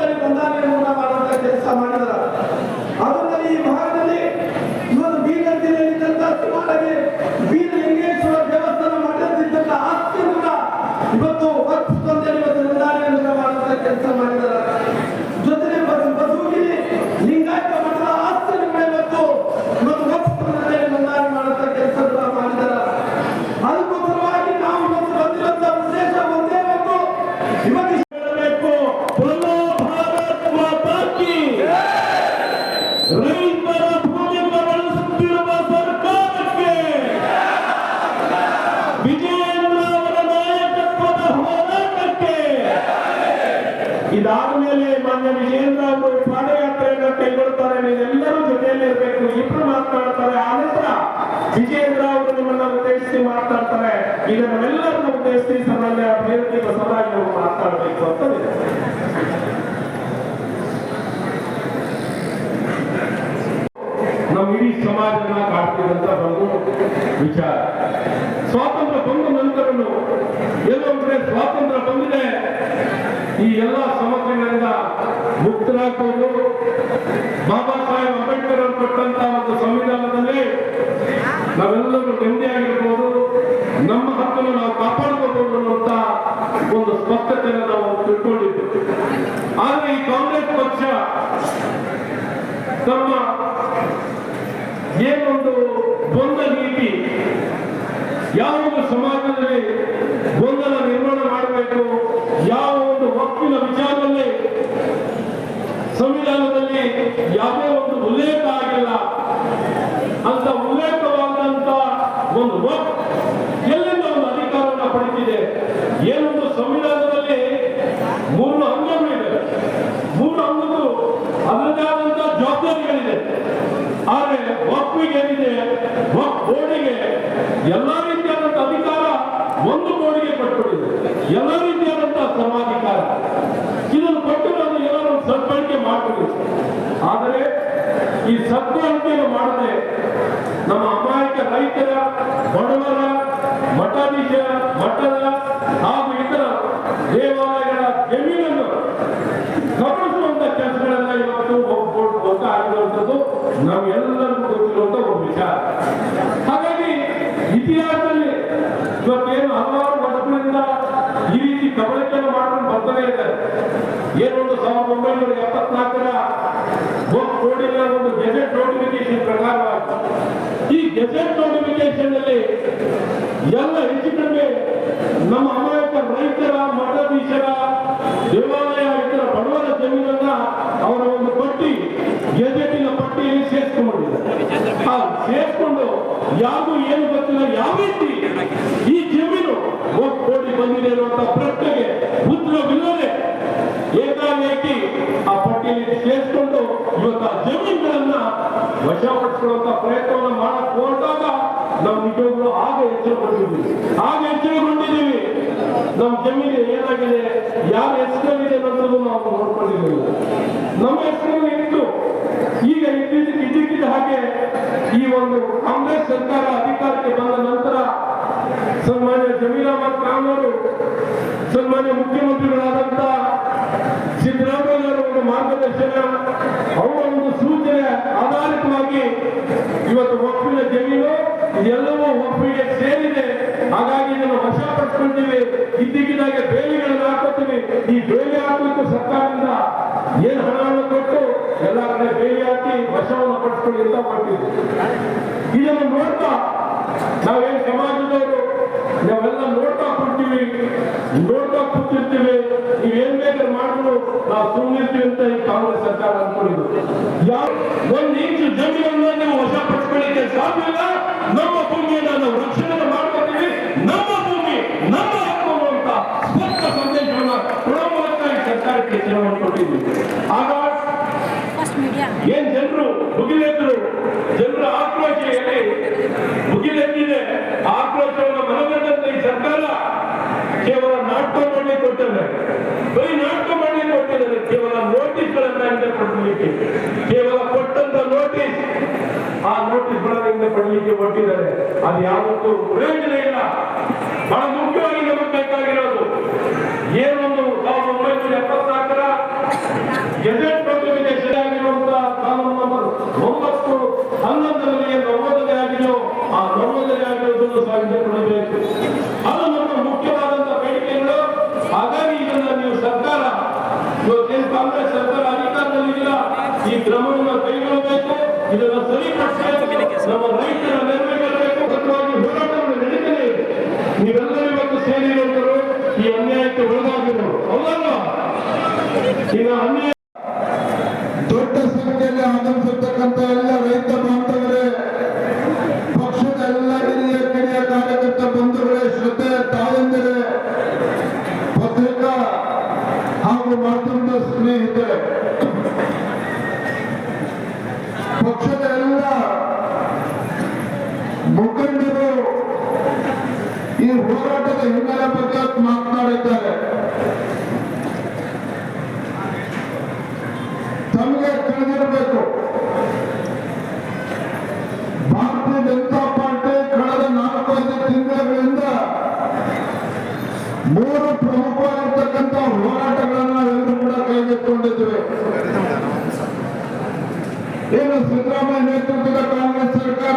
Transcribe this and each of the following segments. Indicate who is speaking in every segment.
Speaker 1: ವಕ್ಫ್ ಸಂಘಟನೆ ಹೊಂದಾಣಿಕೆಯನ್ನ ಮಾಡುವಂತ ಕೆಲಸ
Speaker 2: ವಿಜಯೇಂದ್ರ ಅವರು ನಿಮ್ಮನ್ನ ಉದ್ದೇಶಿಸಿ ಮಾತಾಡ್ತಾರೆ. ಈಗ ನಾವೆಲ್ಲರನ್ನ ಉದ್ದೇಶಿಸಿ ಅಭ್ಯರ್ಥಿ ಬಸವರಾಜ್ ಅವರು ಮಾತನಾಡಬೇಕು ಅಂತ ನಮ್ಮ ಇಡೀ ಸಮಾಜನ ಕಾಡ್ತಿದಂತ ಒಂದು ವಿಚಾರ. ಸ್ವಾತಂತ್ರ್ಯ ಬಂದ ನಂತರನು ಎಲ್ಲೋ ಕಡೆ ಸ್ವಾತಂತ್ರ್ಯ ಬಂದಿದೆ. ಈ ಎಲ್ಲ ಸಮಸ್ಯೆಗಳಿಂದ ಮುಕ್ತರಾಗ್ಬೋದು ಸಂವಿಧಾನದಲ್ಲಿ ನಾವೆಲ್ಲರೂ ನೆಮ್ಮದಿಯಾಗಿರ್ಬೋದು ನಮ್ಮ ಹಕ್ಕನ್ನು ನಾವು ಕಾಪಾಡ್ಕೋಬಹುದು ಅನ್ನುವಂತ ಒಂದು ಸ್ಪಷ್ಟತೆಯನ್ನು ನಾವು ತಿಳ್ಕೊಂಡಿದ್ದು ಆದ್ರೆ ಈ ಕಾಂಗ್ರೆಸ್ ಪಕ್ಷ ತಮ್ಮ ಏನೊಂದು ಬಂದ ನೀತಿ ಯಾವ ಒಂದು ಸಮಾಜದಲ್ಲಿ ಗೊಂದಲ ನಿರ್ಮಾಣ ಮಾಡಬೇಕು ಯಾವ ಒಂದು ವಕ್ತಿನ ವಿಚಾರದಲ್ಲಿ ಸಂವಿಧಾನದಲ್ಲಿ ಯಾವುದೇ ಒಂದು ಉಲ್ಲೇಖ ಆಗಿಲ್ಲ ಅಂತ ಉಲ್ಲೇಖವಾದಂತ ಒಂದು ಎಲ್ಲಿಂದ ಒಂದು ಅಧಿಕಾರವನ್ನು ಪಡೆದಿದೆ? ಏನೊಂದು ಸಂವಿಧಾನದಲ್ಲಿ ಮೂರು ಅಂಗಗಳು ಇದೆ ಮೂರು ಅಂಗಗಳು ಅದರದೇ ಆದಂತ ಜವಾಬ್ದಾರಿಗಳಿದೆ. ಆದರೆ ವಕ್ಫಿಗೆ ಏನಿದೆ ವಕ್ ಬೋರ್ಡಿಗೆ ಎಲ್ಲಾ ರೀತಿಯಾದಂತ ಅಧಿಕಾರ ಒಂದು ಬೋರ್ಡಿಗೆ ಕೊಟ್ಬಿಟ್ಟಿದೆ. ಎಲ್ಲ ರೀತಿಯಾದಂತಹ ಸರ್ವಾಧಿಕಾರ ಇದನ್ನು ಪಟ್ಟು ನಾನು ಏನಾದರೂ ಸದ್ಬಳಕೆ ಆದರೆ ಈ ಸದ್ಬಳಕೆಯನ್ನು ಮಾಡದೆ ನಮ್ಮ ಅಮಾಯಕ ರೈತರ, ಬಡವರ, ಮಠಾಧೀಶ, ಮಠದ ಹಾಗೂ ಇತರ ದೇವಾಲಯಗಳ ಜಮೀನನ್ನು ಕಬಳಿಸುವಂತ ಕೆಲಸಗಳೆಲ್ಲ ಇವತ್ತು ಒಗ್ಗೂಡ್ ಆಗಿರುವಂತದ್ದು ನಾವೆಲ್ಲರೂ ಗೊತ್ತಿರುವಂತ ಒಂದು ವಿಚಾರ. ಹಾಗಾಗಿ ಇತಿಹಾಸದಲ್ಲಿ ಇವತ್ತೇನು ಹಲವಾರು ವರ್ಷಗಳಿಂದ ಈ ರೀತಿ ಕಬಳಿಕೆಯನ್ನು ಮಾಡ್ಕೊಂಡು ಬರ್ತಾನೆ ಇದ್ದಾರೆ. ಎಪ್ಪತ್ನಾಲ್ಕರ ಬೋರ್ಡಿನ ಒಂದು ಗೆಜೆಟ್ ನೋಟಿಫಿಕೇಶನ್ ಪ್ರಕಾರವಾಗಿ ಈ ಗೆಜೆಟ್ ನೋಟಿಫಿಕೇಶನ್ ಅಲ್ಲಿ ಎಲ್ಲ ಹೆಚ್ಚು ಕಡಿಮೆ ನಮ್ಮ ಅಮಾಯಕ ರೈತರ, ಮಠಾಧೀಶರ, ದೇವಾಲಯ ಇತರ ಬಡವರ ಜಮೀನನ್ನ ಅವರ ಒಂದು ಪಟ್ಟಿ, ಗೆಜೆಟಿನ ಪಟ್ಟಿಯಲ್ಲಿ ಸೇರಿಸಿಕೊಂಡಿದ್ದಾರೆ. ಆ ಸೇರಿಸ್ಕೊಂಡು ಯಾರಿಗೂ ಏನು ಗೊತ್ತಿಲ್ಲ, ಯಾವ ರೀತಿ ಈ ಜಮೀನು ವಕ್ಫ್ ಬೋರ್ಡಿಗೆ ಬಂದಿದೆ ಅನ್ನುವಂತ ಪ್ರಶ್ನೆಗೆ ಉತ್ತರವಿಲ್ಲದೆ ಏಕಾಏಕಿ ಆ ಪಟ್ಟಿಯಲ್ಲಿ ಸೇರಿಸ್ಕೊಂಡು ಇವತ್ತು ಆ ಜಮೀನುಗಳನ್ನ ವಶಪಡಿಸಿಕೊಳ್ಳುವಂತ ಪ್ರಯತ್ನವನ್ನು ಮಾಡಕ್ ಹೊರಟಾಗ ನಾವು ನಿಜವಾಗ್ಲೂ ಆಗ ಎಚ್ಚರಗೊಂಡಿದ್ದೀವಿ. ಆಗ ಎಚ್ಚರಗೊಂಡಿದ್ದೀವಿ. ನಮ್ಮ ಜಮೀನಿಗೆ ಏನಾಗಿದೆ, ಯಾರ ಹೆಸರಲ್ಲಿದೆ ಅನ್ನೋದು ನಾವು ನೋಡ್ಕೊಂಡಿದ್ದೀವಿ. ನಮ್ಮ ಹೆಸರಲ್ಲಿ ಇತ್ತು. ಈಗ ಇದ್ದಿದ್ದ ಇದ್ದಕ್ಕಿದ್ದ ಹಾಗೆ ಈ ಒಂದು ಕಾಂಗ್ರೆಸ್ ಸರ್ಕಾರ ಅಧಿಕಾರಕ್ಕೆ ಬಂದ ನಂತರ ಸನ್ಮಾನ್ಯ ಜಮೀರ್ ಅಹಮದ್ ಖಾನ್ ಅವರು ಸನ್ಮಾನ್ಯ ಮುಖ್ಯಮಂತ್ರಿಗಳಾದಂತ ಸಿದ್ದರಾಮಯ್ಯ ಒಂದು ಮಾರ್ಗದರ್ಶನ ಅವರ ಒಂದು ಸೂಚನೆ ಆಧಾರಿತವಾಗಿ ಇವತ್ತು ಒಪ್ಪಿನ ಜಮೀನು, ಇದೆಲ್ಲವೂ ಒಪ್ಪಿಗೆ ಸೇರಿದೆ. ಹಾಗಾಗಿ ಇದನ್ನು ಪಡ್ಕೊಂಡಿವೆ ಇದ್ದಕ್ಕಿದ್ದಾಗೆ ಬೇಲಿಗಳನ್ನು ಹಾಕೋತೀವಿ. ಈ ಬೇಲಿ ಹಾಕಲಿಕ್ಕೂ ಸರ್ಕಾರದಿಂದ ಏನು ಹಣವನ್ನು ಕೊಟ್ಟು ಎಲ್ಲ ಕಡೆ ಬೇಲಿ ಹಾಕಿ ವಶವನ್ನು ಪಡ್ಕೊಂಡು ಅಂತ ಮಾಡ್ತೀವಿ. ಇದನ್ನು ನೋಡ್ತಾ ನಾವೇನು ಸಮಾಜದವರು, ನಾವೆಲ್ಲ ನೋಡ್ತಾ ಕೊಡ್ತೀವಿ ನಾವು ಸುಮ್ಮನಿರ್ತೀವಿ ಅಂತ ಈ ಕಾಂಗ್ರೆಸ್ ಸರ್ಕಾರ ಅನ್ಕೊಂಡಿದ್ದು. ಯಾವ ಒಂದು ಇಂಚು ಜಮೀನನ್ನ ನೀವು ವಶಪಡಿಸ್ಕೊಳ್ಳಿಕ್ಕೆ ನಮ್ಮ ಭೂಮಿಯನ್ನ ರಕ್ಷಣೆ ನಮ್ಮ ಭೂಮಿ ನಮ್ಮ ಹಕ್ಕು ಅಂತ ಸ್ಪಷ್ಟ ಸಂದೇಶವನ್ನ ಕೊಡೋ ಮೂಲಕ ಈ ಸರ್ಕಾರಕ್ಕೆ ಎಚ್ಚರವನ್ನು ಕೊಟ್ಟಿದ್ದೀವಿ ಆಗ
Speaker 3: ಫಸ್ಟ್ ಮೀಡಿಯಾ
Speaker 2: ಏನ್ ಜನರು ಮುಗಿಲೆದ್ರು ಜನರ ಆಕ್ರೋಶೆಯಲ್ಲಿ ಮುಗಿಲೆದ್ದಿದೆ ಆ ಆಕ್ರೋಶವನ್ನು ಮನಗಂಡಂತ ಈ ಸರ್ಕಾರ ಕೇವಲ ನಾಟಕ ಮಾಡಿ ಕೊಟ್ಟಿದ್ದಾರೆ ಬರೀ ನಾಟಕ ಮಾಡಿ ಕೊಟ್ಟಿದ್ದಾರೆ ಕೇವಲ ನೋಟಿಸ್ಗಳನ್ನ ಹಿಂದೆ ಕೊಡಲಿಕ್ಕೆ ಹೊರಟಿದ್ದಾರೆ ಅದು ಯಾವತ್ತೂ ಪ್ರಯೋಜನ ಇಲ್ಲ. ಬಹಳ ಮುಖ್ಯವಾಗಿ ನಮಗೆ ಬೇಕಾಗಿರೋದು ಏನೊಂದು ಸಾವಿರದ ಒಂಬೈನೂರ ಎಪ್ಪತ್ನಾಲ್ಕರ ಗೆಜೆಟ್ ಪ್ರತಿನಿಧಿ ಸರಿಯಾಗಿರುವಂತಹ ಕಾನೂನು ನಂಬರ್ ಒಂಬತ್ತು ಹನ್ನೊಂದರಲ್ಲಿ ನವೋದಯ ಆಗಿದೆಯೋ ಆ ನವೋದಯ ಆಗಿರೋದನ್ನು ಸಾಗಿಸಿಕೊಳ್ಳಬೇಕು. ಅದು ನಮ್ಮ ಮುಖ್ಯವಾದಂತಹ ಬೇಡಿಕೆಗಳು. ಹಾಗಾಗಿ ಇದನ್ನ ನೀವು ಸರ್ಕಾರ ಇವತ್ತೇನು ಕಾಂಗ್ರೆಸ್ ಸರ್ಕಾರ ಅಧಿಕಾರದಲ್ಲಿಲ್ಲ, ಈ ಕ್ರಮವನ್ನು ಕೈಗೊಳ್ಳಬೇಕು ಇದನ್ನು ಸರಿಪಡಿಸಬೇಕು ನಮ್ಮ ರೈತರ ನೆರವೇರಬೇಕು
Speaker 4: ಹೋರಾಟದ ಹಿನ್ನೆಲೆ ಬಗ್ಗೆ ಮಾತನಾಡಿದ್ದಾರೆ. ತಮಗೆ ತಿಳಿದಿರಬೇಕು. ಭಾರತೀಯ ಜನತಾ ಪಾರ್ಟಿ ಕಳೆದ ನಾಲ್ಕೈದು ತಿಂಗಳಿಂದ ಮೂರು ಪ್ರಮುಖವಾಗಿರ್ತಕ್ಕಂಥ ಹೋರಾಟಗಳನ್ನು ಎಲ್ಲರೂ ಕೂಡ ಕೈಗೆತ್ತಿಕೊಂಡಿದ್ದೇವೆ. ಏನು ಸಿದ್ದರಾಮಯ್ಯ ನೇತೃತ್ವದ ಕಾಂಗ್ರೆಸ್ ಸರ್ಕಾರ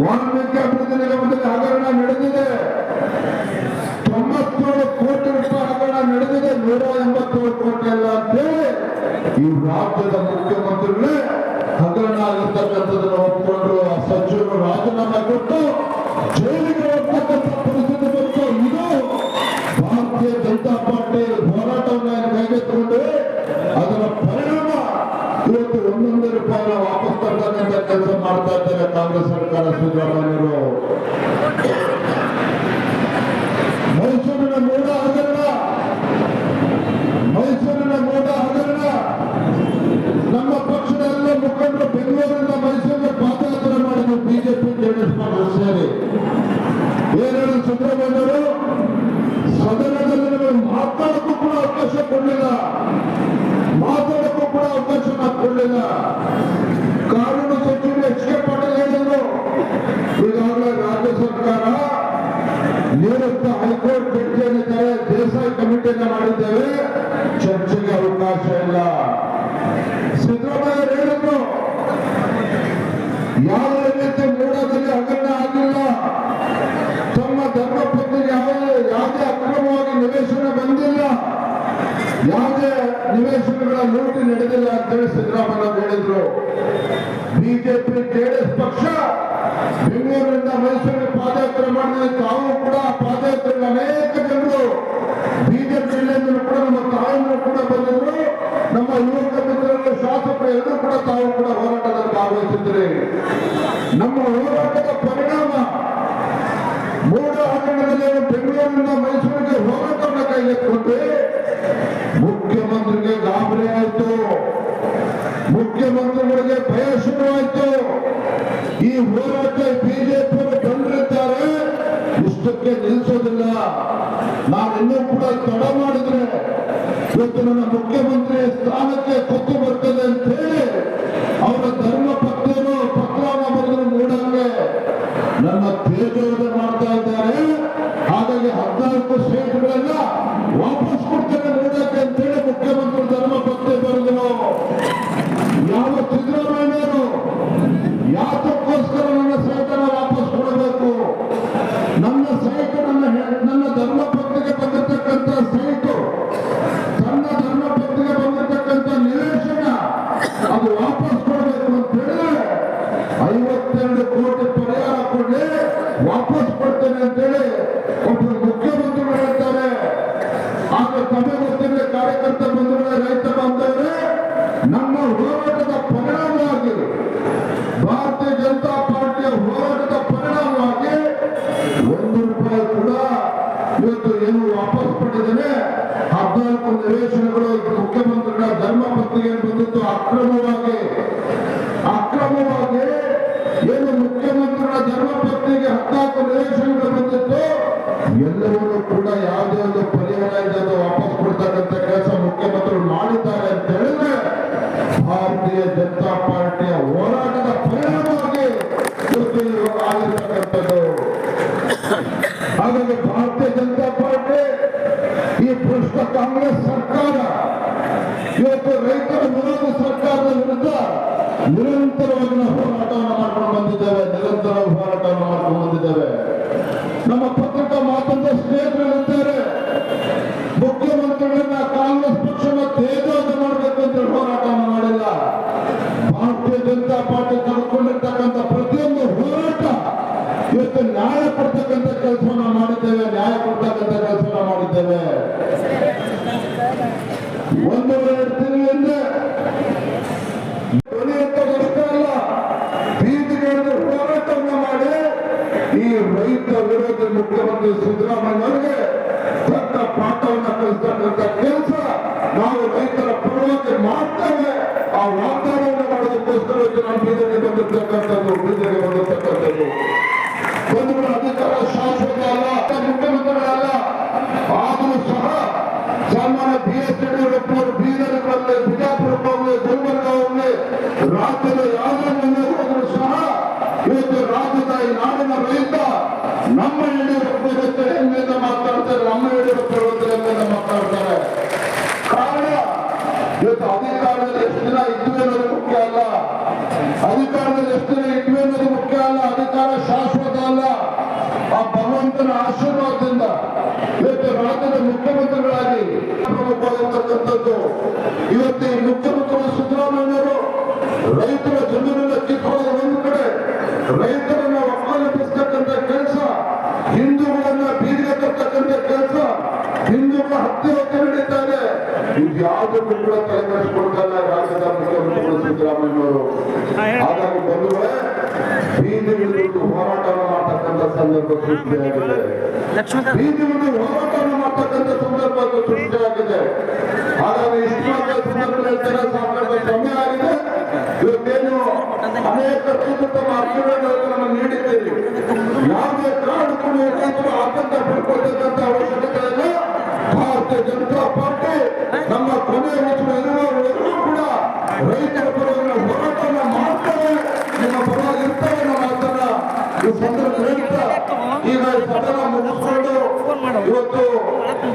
Speaker 4: ವಾಲ್ಮೀಕಿ ಅಭಿವೃದ್ಧಿ ನಿಗಮದಲ್ಲಿ ಹಗರಣ ನಡೆದಿದೆ. ತೊಂಬತ್ತೇಳು ಕೋಟಿ ರೂಪಾಯಿ ಹಗರಣ ನಡೆದಿದೆ. ನೂರ ಎಂಬತ್ತೇಳು ಕೋಟಿ ಅಲ್ಲ ಅಂತೇಳಿ ಈ ರಾಜ್ಯದ ಮುಖ್ಯಮಂತ್ರಿಗಳೇ ಹಗರಣ ಆಗಿರ್ತಕ್ಕಂಥದ್ದನ್ನು ಒಪ್ಪಿಕೊಂಡು ಸಚಿವರು ರಾಜೀನಾಮೆ ಕೊಟ್ಟು ಜೈಲಿಗೆ ಹೋಗ್ತಕ್ಕಂಥ ಪರಿಸ್ಥಿತಿ ಬಂತು. ಇದು ಭಾರತೀಯ ಜನತಾ ಪಾರ್ಟಿ ಹೋರಾಟವನ್ನು ಕೈಗೆತ್ತಿಕೊಂಡು ಅದರ ಪರಿಣಾಮ ಇವತ್ತು ಒಂದೊಂದು ರೂಪಾಯಿನ ವಾಪಸ್ ತರ್ತಕ್ಕಂಥ ಕೆಲಸ ಮಾಡ್ತಾ ಇದ್ದಾರೆ ಕಾಂಗ್ರೆಸ್ ಸರ್ಕಾರ ಸಿದ್ದರಾಮಯ್ಯರು ಮೈಸೂರಿನ ಮೂಡ ಹಗರಣ. ಮೈಸೂರಿನ ಮೂಡ ಹಗರಣ. ನಮ್ಮ ಪಕ್ಷದ ಮುಖಂಡರು ಬೆಂಗಳೂರಿನ ಮೈಸೂರಿಗೆ ಪಾದಯಾತ್ರೆ ಮಾಡಿದ್ರು ಬಿಜೆಪಿ ಜೆಡಿಎಸ್ ಪಕ್ಷ ಸೇರಿ. ಏನ್ ಹೇಳಿದ್ರು ಸಿದ್ದರಾಮಯ್ಯವರು ಸದನದಲ್ಲಿ ನಿಮಗೆ ಮಾತಾಡಕ್ಕೂ ಕೂಡ ಅವಕಾಶ ಕೊಡಲಿಲ್ಲ. ಮಾತಾಡಕ್ಕೂ ಕೂಡ ಅವಕಾಶ ಕೊಡಲಿಲ್ಲ. ಕಾನೂನು ಸಚಿವರು ಎಚ್ ಕೆ ಈಗಾಗಲೇ ರಾಜ್ಯ ಸರ್ಕಾರ ನಿವೃತ್ತ ಹೈಕೋರ್ಟ್ ಜಡ್ಜಿ ಏನಿದ್ದಾರೆ ದೇಸಾಯಿ ಕಮಿಟಿಯನ್ನ ಮಾಡಿದ್ದೇವೆ. ಚರ್ಚೆಗೆ ಅವಕಾಶ ಇಲ್ಲ. ಸಿದ್ದರಾಮಯ್ಯ ಹೇಳಿದ್ರು ಯಾವುದೇ ರೀತಿ ಮೂಡದಲ್ಲಿ ಹಗರಣ ಆಗಿಲ್ಲ. ತಮ್ಮ ಧರ್ಮಪತ್ನಿ ಯಾವುದೇ ಯಾವುದೇ ಅಕ್ರಮವಾಗಿ ನಿವೇಶನ ಬಂದಿಲ್ಲ. ಯಾವುದೇ ನಿವೇಶನಗಳ ಲೂಟಿ ನಡೆದಿಲ್ಲ ಅಂತೇಳಿ ಸಿದ್ದರಾಮಯ್ಯ ಹೇಳಿದ್ರು. ಬಿಜೆಪಿ ಜೆಡಿಎಸ್ ಪಕ್ಷ ಬೆಂಗಳೂರಿನಿಂದ ಮೈಸೂರಿಗೆ ಪಾದಯಾತ್ರೆ ಮಾಡಿದ್ರೆ ತಾವು ಕೂಡ ಪಾದಯಾತ್ರೆ ಅನೇಕ ಜನರು ಬಿಜೆಪಿ ಕೂಡ ನಮ್ಮ ಯುವಕ ಮಿತ್ರರು ಶಾಸಕರು ಎಲ್ಲರೂ ಕೂಡ ತಾವು ಕೂಡ ಹೋರಾಟದಲ್ಲಿ ಭಾಗವಹಿಸಿದ್ರಿ ನಮ್ಮ ಹೋರಾಟದ ಪರಿಣಾಮ ಮೂಡ ಹಗರಣದಲ್ಲಿ ಬೆಂಗಳೂರಿನಿಂದ ಮೈಸೂರಿಗೆ ಹೋರಾಟವನ್ನು ಕೈಗೆತ್ತಿಕೊಂಡು ಮುಖ್ಯಮಂತ್ರಿಗೆ ಗಾಬರಿ ಆಯಿತು. ಮುಖ್ಯಮಂತ್ರಿಗಳಿಗೆ ಭಯ ಶುರುವಾಯಿತು. ಈ ಹೋರಾಟ ಬಿಜೆಪಿ ಬಂದಿರ್ತಾರೆ ಇಷ್ಟಕ್ಕೆ ನಿಲ್ಲಿಸೋದಿಲ್ಲ ನಾವಿನ್ನೂ ಕೂಡ ತಡ ಐವತ್ತೆರಡು ಕೋಟಿ ಪರಿಹಾರ ಕೊಡಿ. ವಾಪಸ್ ಕೊಡ್ತೇನೆ ಅಂತೇಳಿ ಒಬ್ಬರು ಮುಖ್ಯಮಂತ್ರಿಗಳು ಹೇಳ್ತಾರೆ. ಆಗ ಸಭೆ ಕಾರ್ಯಕರ್ತ ಬಂಧುಗಳೇ ನಿವೇಶನಗಳು ಬಂದಿತ್ತು. ಕೂಡ ಯಾವುದೇ ಒಂದು ಪರಿಹಾರ ಇಲ್ಲದೆ ವಾಪಸ್ ಕೊಡ್ತಕ್ಕಂಥ ಕೆಲಸ ಮುಖ್ಯಮಂತ್ರಿಗಳು ಮಾಡಿದ್ದಾರೆ ಅಂತ ಹೇಳಿದ್ರೆ ಭಾರತೀಯ ಜನತಾ ಪಾರ್ಟಿಯ ಹೋರಾಟದ ಪರಿಣಾಮವಾಗಿ ಆಗಿರ್ತಕ್ಕಂಥದ್ದು. ಹಾಗಾಗಿ ಭಾರತೀಯ ಜನತಾ ಪಾರ್ಟಿ, ಈ ಭ್ರಷ್ಟ ಕಾಂಗ್ರೆಸ್ ಸರ್ಕಾರ, ಇವತ್ತು ರೈತರ ವಿರೋಧ ಸರ್ಕಾರದ ಇವತ್ತು ನ್ಯಾಯ ಕೊಡ್ತಕ್ಕಂಥ ಕೆಲಸವನ್ನ ಮಾಡಿದ್ದೇವೆ, ನ್ಯಾಯ ಕೊಡ್ತಕ್ಕಂಥ ಕೆಲಸವನ್ನ ಮಾಡಿದ್ದೇವೆ. ಒಂದೂವರೆ ತಿಂಗಳಿಂದ ಧ್ವನಿಯತ್ತ ಬರ್ತಾ ಇಲ್ಲ ಬೀದಿಗಿಳಿದು ಹೋರಾಟವನ್ನ ಮಾಡಿ ಈ ರೈತ ವಿರೋಧಿ ಮುಖ್ಯಮಂತ್ರಿ ಸಿದ್ದರಾಮಯ್ಯ ಅವರಿಗೆ ತಕ್ಕ ಪಾಠವನ್ನು ಕಲಿಸ್ತಕ್ಕಂಥ ಕೆಲಸ ನಾವು ರೈತರ ಪರವಾಗಿ ಮಾಡ್ತೇವೆ. ಆ ವಾಗ್ದಾನವನ್ನು ಮಾಡೋದಕ್ಕೋಸ್ಕರ ನಾನು ಬೀದಿಗೆ ಬಂದಿರ್ತಕ್ಕಂಥದ್ದು ಬೀದಿಗೆ ಬಂದಿರ್ತಕ್ಕಂಥದ್ದು. ಬಂಧುಗಳ ಅಧಿಕಾರ ಶಾಶ್ವತ ಅಲ್ಲ ಮುಖ್ಯಮಂತ್ರಿಗಳಲ್ಲ ಆದರೂ ಸಹ ಸನ್ಮಾನ್ಯ ಬಿ ಎಸ್ ಯಡಿಯೂರಪ್ಪನವರು ಬೀದರ್ಗಳಲ್ಲಿ ಬಿಜಾಪುರಕ್ಕೆ ಹೋಗಲಿ ಗುಲ್ಬರ್ಗ ಹೋಗಲಿ ರಾಜ್ಯದ ಭಗವಂತನ ಆಶೀರ್ವಾದದಿಂದ ಇವತ್ತು ರಾಜ್ಯದ ಮುಖ್ಯಮಂತ್ರಿಗಳಾಗಿ ಇವತ್ತು ಈ ಮುಖ್ಯಮಂತ್ರಿ ಸಿದ್ದರಾಮಯ್ಯವರು ರೈತರ ಜಮೀನಿನ ಕಿತ್ಕೊಳ್ಳೋದು ಒಂದು ಕಡೆ ರೈತರನ್ನ ಒಕ್ಕಲಿಪಿಸ್ತಕ್ಕಂಥ ಕೆಲಸ, ಹಿಂದೂಗಳನ್ನ ಬೀದಿಗೆ ತರ್ತಕ್ಕಂಥ ಕೆಲಸ, ಹಿಂದೂಗಳ ಹತ್ಯೆ ಹೊತ್ತು ನಡೀತಾರೆ ಇದ್ಯಾವುದಕ್ಕೂ ಕೂಡ ತಲೆಕೆಡಿಸ್ಕೊಳ್ತಲ್ಲ ರಾಜ್ಯದ ಮುಖ್ಯಮಂತ್ರಿಗಳು ಸಿದ್ದರಾಮಯ್ಯವರು ಹಾಗಾಗಿ ಬಂಧುಗಳೇ ಬೀದಿಗಿಳಿದು ಹೋರಾಟವನ್ನು ಮಾಡ್ತಕ್ಕಂಥ ಸಂದರ್ಭ ಸೃಷ್ಟಿಯಾಗಿದೆ ಬೀದಿಗಿಳಿದು ಹೋರಾಟವನ್ನು ಮಾಡ್ತಕ್ಕಂಥ ಸಂದರ್ಭ ಸೃಷ್ಟಿಯಾಗಿದೆ ಹಾಗಾಗಿ ಆಗಿದೆ. ಇವತ್ತೇನು ಅನೇಕ ಯಾವುದೇ ಕಾರಣಕ್ಕೂ ರೈತರು ಆತಂಕ ಪಡ್ಕೊಳ್ತಕ್ಕಂಥ ಅವಶ್ಯಕತೆ ಇಲ್ಲ. ಭಾರತೀಯ ಜನತಾ ಪಾರ್ಟಿ ನಮ್ಮ ಕೊನೆಯ ಎಲ್ಲರೂ ಕೂಡ ರೈತರ ಪರವಾಗಿ ಈ ಸದನ ಮುಗಿಸ್ಕೊಂಡು ಇವತ್ತು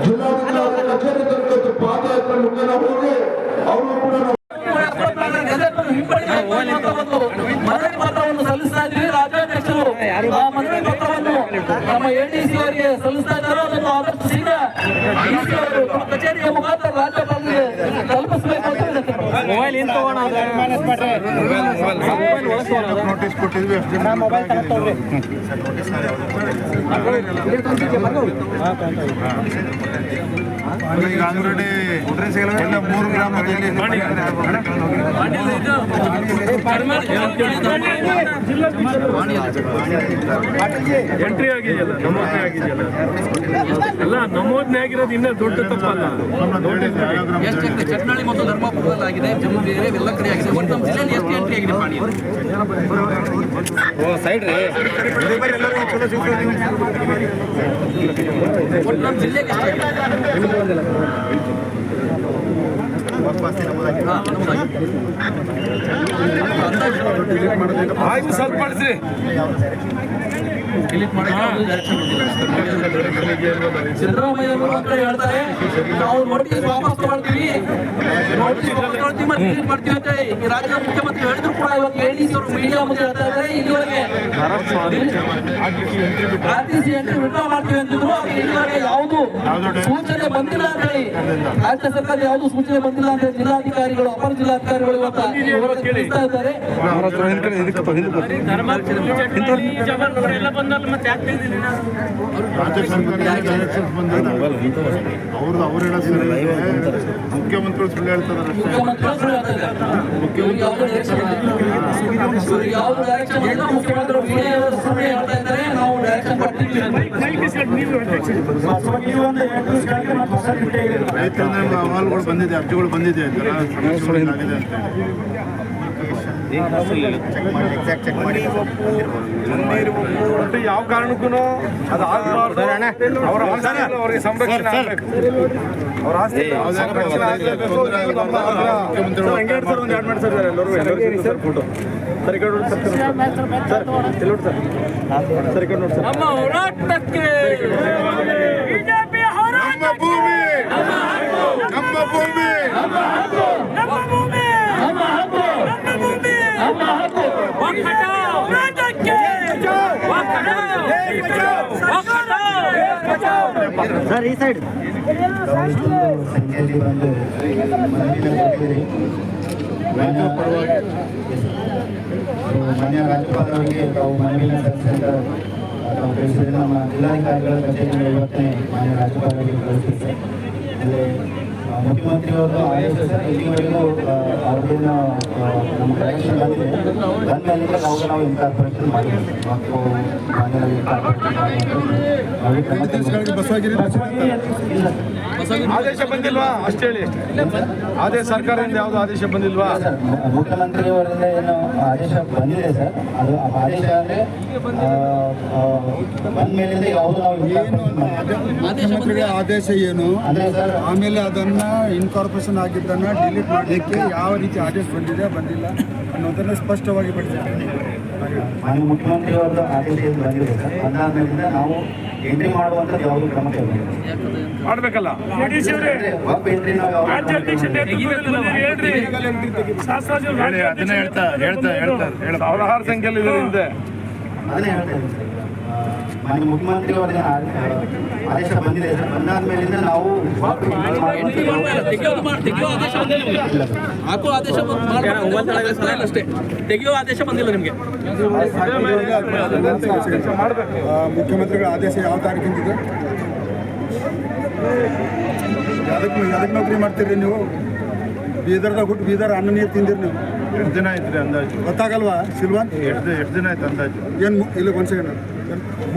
Speaker 4: ಜಿಲ್ಲಾಧಿಕಾರಿ ಕಚೇರಿ ತನಕ ಪಾದಯಾತ್ರೆ ಮುಖೇನ ಹೋಗಿ ಅವರು ಕೂಡ
Speaker 5: ಸಲ್ಲಿಸ್ತಾ ಇದ್ವಿ ರಾಜ್ಯಾಧ್ಯಕ್ಷರು ಆ ಮನವಿ ಪತ್ರವನ್ನು ನಮ್ಮ ಎಡಿಸಿ ಅವರಿಗೆ ಸಲ್ಲಿಸ್ತಾ ಇದ್ದಾರೆ ಅದನ್ನು ಆದಷ್ಟು ಮುಖಾಂತರ ಮೊಬೈಲ್
Speaker 4: ನೋಟಿಸ್ ಕೊಟ್ಟಿದ್ವಿ ಅಷ್ಟು ಜನ ಈಗ ಆಲ್ರೆಡಿ ಎಲ್ಲ ಮೂರು ಗ್ರಾಮದಲ್ಲಿ
Speaker 2: ಎಂಟ್ರಿ ಆಗಿದೆಯಲ್ಲ? ನಮೂದನೆ ಆಗಿದೆಯಲ್ಲ? ಅಲ್ಲ ನಮೂದನೆ ಆಗಿರೋದು ಇನ್ನೂ ದೊಡ್ಡ ತಪ್ಪಲ್ಲ.
Speaker 5: ಎಷ್ಟು ಚಟ್ನಾಳಿ ಮತ್ತು ಧರ್ಮಪುರದಲ್ಲಿ ಆಗಿದೆ. ಜಮ್ಮು ಬೇರೆ ಎಲ್ಲ ಕಡೆ ಆಗಿದೆ. ಒಟ್ಟು ನಮ್ಮ ಜಿಲ್ಲೆಯಲ್ಲಿ ಎಷ್ಟು ಎಂಟ್ರಿ ಆಗಿದೆ ಪಾಣಿ? ಒಟ್ಟು ನಮ್ಮ ಜಿಲ್ಲೆಗೆ.
Speaker 2: ಆಯ್ತು
Speaker 5: ಮಾಡಿ ಸಿದ್ದರಾಮಯ್ಯ ಅವರು ಅಂತ ಹೇಳ್ತಾರೆ. ನಾವು ನೋಟಿಸ್ ವಾಪಸ್ ನೋಟಿಸ್ ಮಾಡ್ತೀವಿ ಅಂತ ಈ ರಾಜ್ಯದ ಮುಖ್ಯಮಂತ್ರಿ ಹೇಳಿದ್ರು ಕೂಡ ಇವತ್ತು ಎ ಅವರು ಮೀಡಿಯಾ ಮುಂದೆ ಹೇಳ್ತಾ ಇದ್ದಾರೆ. ಇಲ್ಲಿವರೆಗೆ R T C entry withdraw ಮಾಡ್ತೀವಿ ಅಂತಿದ್ರು. ಯಾವುದು ಸೂಚನೆ ಬಂದಿಲ್ಲ ಅಂತ ಹೇಳಿ. ರಾಜ್ಯ ಸರ್ಕಾರ ಯಾವುದು ಸೂಚನೆ ಬಂದಿಲ್ಲ ಅಂತ ಹೇಳಿ ಜಿಲ್ಲಾಧಿಕಾರಿಗಳು ಅಪರ ಜಿಲ್ಲಾಧಿಕಾರಿಗಳು ಇವತ್ತು
Speaker 4: ರಾಜ್ಯ ಸರ್ಕಾರ ಅವ್ರು ಮುಖ್ಯಮಂತ್ರಿಗಳು ಸುಳ್ಳು ಹೇಳ್ತಾರೆ
Speaker 5: ಮುಖ್ಯಮಂತ್ರಿ
Speaker 4: ರೈತರಿಂದ ಅಹವಾಲುಗಳು ಬಂದಿದೆ ಅರ್ಜಿಗಳು ಬಂದಿದೆ ಅಂತ ಸಮಸ್ಯೆಗಳು ಏನಾಗಿದೆ ಅಂತ
Speaker 2: ಒಟ್ಟು ಯಾವ ಕಾರಣಕ್ಕೂ ಅದು ಆಗಬಾರ್ದು. ಅವರ ಅವರಿಗೆ ಸಂರಕ್ಷಣೆ ಆಗಬೇಕು. ಅವರ ಆಸ್ತಿ ಸಂರಕ್ಷಣೆ ಆಗಲೇಬೇಕು ಸರ್, ಫೋಟೋ. ಸರ್. ಕಡೆ ನೋಡಿ ಸರ್ ಸರ್ ನೋಡಿ ಸರ್. ಸರ್ ಈ ಕಡೆ ನೋಡಿ ಸರ್.
Speaker 5: ನಮ್ಮ ಹೋರಾಟಕ್ಕೆ
Speaker 4: ನಮ್ಮ ಭೂಮಿ. ನಮ್ಮ ಭೂಮಿ.
Speaker 6: ಸಂಖ್ಯೆಯಲ್ಲಿ ಬಂದು ಮನವಿಯನ್ನು ಕೊಟ್ಟಿರಿ ಮಾನ್ಯ ರಾಜ್ಯಪಾಲರಿಗೆ ತಾವು ಮನವಿಯನ್ನು ಸಲ್ಲಿಸಿದ ನಮ್ಮ ಜಿಲ್ಲಾಧಿಕಾರಿಗಳ ಕಚೇರಿಗೆ ಇವತ್ತೇ ಮಾನ್ಯ ರಾಜ್ಯಪಾಲರಿಗೆ ಕಳಿಸಿದ್ದೆ ಅಲ್ಲಿ ಮುಖ್ಯಮಂತ್ರಿಯವರು ಸರ್ ಇಲ್ಲಿವರೆಗೂ ಆ, ನಮ್ಮ ಕಲೆಕ್ಷನ್ ಬಂದಿದೆ ಬಂದ ಮೇಲೆ ನಾವು ನಾವು ಇನ್ಕಾರ್ಪೊರೇಷನ್ ಮಾಡಿದ್ದೀವಿ ಮತ್ತು ಮಾನ್ಯ ಇನ್ಕಾರ್ಪೊರೇಷನ್ ಮಾಡಿ ತೆಗೆದುಕೊಳ್ಳಿ. ಇಲ್ಲ
Speaker 2: ಆದೇಶ ಬಂದಿಲ್ವಾ? ಅಷ್ಟೇ ಹೇಳಿ. ಆದೇಶ ಸರ್ಕಾರದಿಂದ ಯಾವುದು ಆದೇಶ ಬಂದಿಲ್ವಾ?
Speaker 6: ಮುಖ್ಯಮಂತ್ರಿಯವರಿಂದ ಏನು ಆದೇಶ ಬಂದಿದೆ ಸರ್. ಅದು ಆ ಆದೇಶ ಅಂದ್ರೆ ಬಂದ ಯಾವುದು ಮಾಡಿಲ್ಲ.
Speaker 7: ಮುಖ್ಯಮಂತ್ರಿಗಳ ಆದೇಶ ಏನು?
Speaker 6: ಅಂದ್ರೆ ಸರ್
Speaker 7: ಆಮೇಲೆ ಅದನ್ನ ಇನ್ಕಾರ್ಪೊರೇಷನ್ ಆಗಿದ್ದನ್ನ ಡಿಲೀಟ್ ಮಾಡಲಿಕ್ಕೆ ಯಾವ ರೀತಿ ಆದೇಶ ಬಂದಿದೆ ಬಂದಿಲ್ಲ ಅನ್ನೋದನ್ನ ಸ್ಪಷ್ಟವಾಗಿ ಪಡಿಸಿದ್ದಾರೆ
Speaker 6: ಮಾನ್ಯ ಮುಖ್ಯಮಂತ್ರಿಯವರ ಆದೇಶ ಏನು ಬಂದಿದೆ ಸರ್ ಅದಾದ್ಮೇಲಿಂದ ನಾವು ಎಂಟ್ರಿ ಮಾಡುವಂಥದ್ದು ಯಾವುದು ಕ್ರಮ ತಗೊಳ್ಳಿ
Speaker 2: ಮಾಡ್ಬೇಕಲ್ಲ?
Speaker 6: ಎಂಟ್ರಿ ನಾವು
Speaker 4: ಅದನ್ನ ಹೇಳ್ತಾ ಹೇಳ್ತಾ ಹೇಳ್ತಾ ಹೇಳ್ತಾ.
Speaker 2: ಸಾವಿರಾರು ಸಂಖ್ಯೆಯಲ್ಲಿ
Speaker 6: ಅದನ್ನೇ ಹೇಳ್ತಾ ಇದ್ದೀನಿ. ಸರ್ ಆ, ಮಾನ್ಯ ಮುಖ್ಯಮಂತ್ರಿಯವರಿಂದ ಆದೇಶ ಬಂದಿದೆ ಬಂದಾದ. ಮೇಲಿಂದ ನಾವು
Speaker 5: ಹಾಕೋ ಆದೇಶ ಅಷ್ಟೇ. ತೆಗೆಯೋ ಆದೇಶ ಬಂದಿಲ್ಲ ನಿಮಗೆ.
Speaker 7: ಮುಖ್ಯಮಂತ್ರಿಗಳ ಆದೇಶ ಯಾವ ತಾರೀಕಿಂದಿದೆ ಯಾವ್ದಕ್ಕೆ ಯಾವ್ದಕ್ಕೆ ನೌಕರಿ ಮಾಡ್ತೀರಿ ನೀವು? ಬೀದರ್ದಾಗ ಹುಟ್ಟು ಬೀದರ್ ಅನ್ನ ನೀರು ತಿಂದಿರಿ ನೀವು.
Speaker 4: ಎಷ್ಟು ದಿನ ಆಯ್ತು ಅಂದಾಜು.
Speaker 7: ಗೊತ್ತಾಗಲ್ವಾ ಸಿಲ್ವಾನ್?
Speaker 4: ಎಷ್ಟು ಎಷ್ಟು ದಿನ ಆಯ್ತು ಅಂದಾಜು.
Speaker 7: ಏನು ಇಲ್ಲ ಒಂದು ಸೆಕೆಂಡ್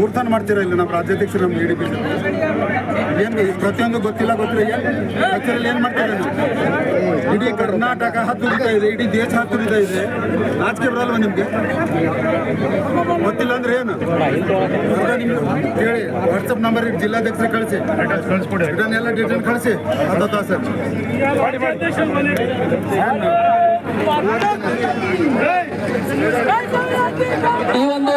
Speaker 7: ಮೂರು ತಾನು ಮಾಡ್ತೀರಾ ಇಲ್ಲಿ? ನಮ್ಮ ರಾಜ್ಯಾಧ್ಯಕ್ಷರು ನಮ್ಮ ಇಡಿ ಏನು ಪ್ರತಿಯೊಂದು ಗೊತ್ತಿಲ್ಲ ಗೊತ್ತಿಲ್ಲ. ಏನು ಏನು ಮಾಡ್ತಾರೆ ಇಡೀ ಕರ್ನಾಟಕ ಹತ್ತು ದುಡಿತಾ ಇದೆ, ಇಡೀ ದೇಶ ಹತ್ತು ದುಡಿತಾ ಇದೆ. ರಾಜಕೀಯ ಬರಲ್ವ ನಿಮಗೆ? ಗೊತ್ತಿಲ್ಲ ಅಂದ್ರೆ ಏನು? ಹೇಳಿ ವಾಟ್ಸಪ್ ನಂಬರ್ ಜಿಲ್ಲಾಧ್ಯಕ್ಷರಿಗೆ ಕಳಿಸಿ. ಇದನ್ನೆಲ್ಲ ಡೀಟೇಲ್ ಕಳಿಸಿ. ಅರ್ಧ ಸರ್
Speaker 2: ಈ ಮಾಡಿ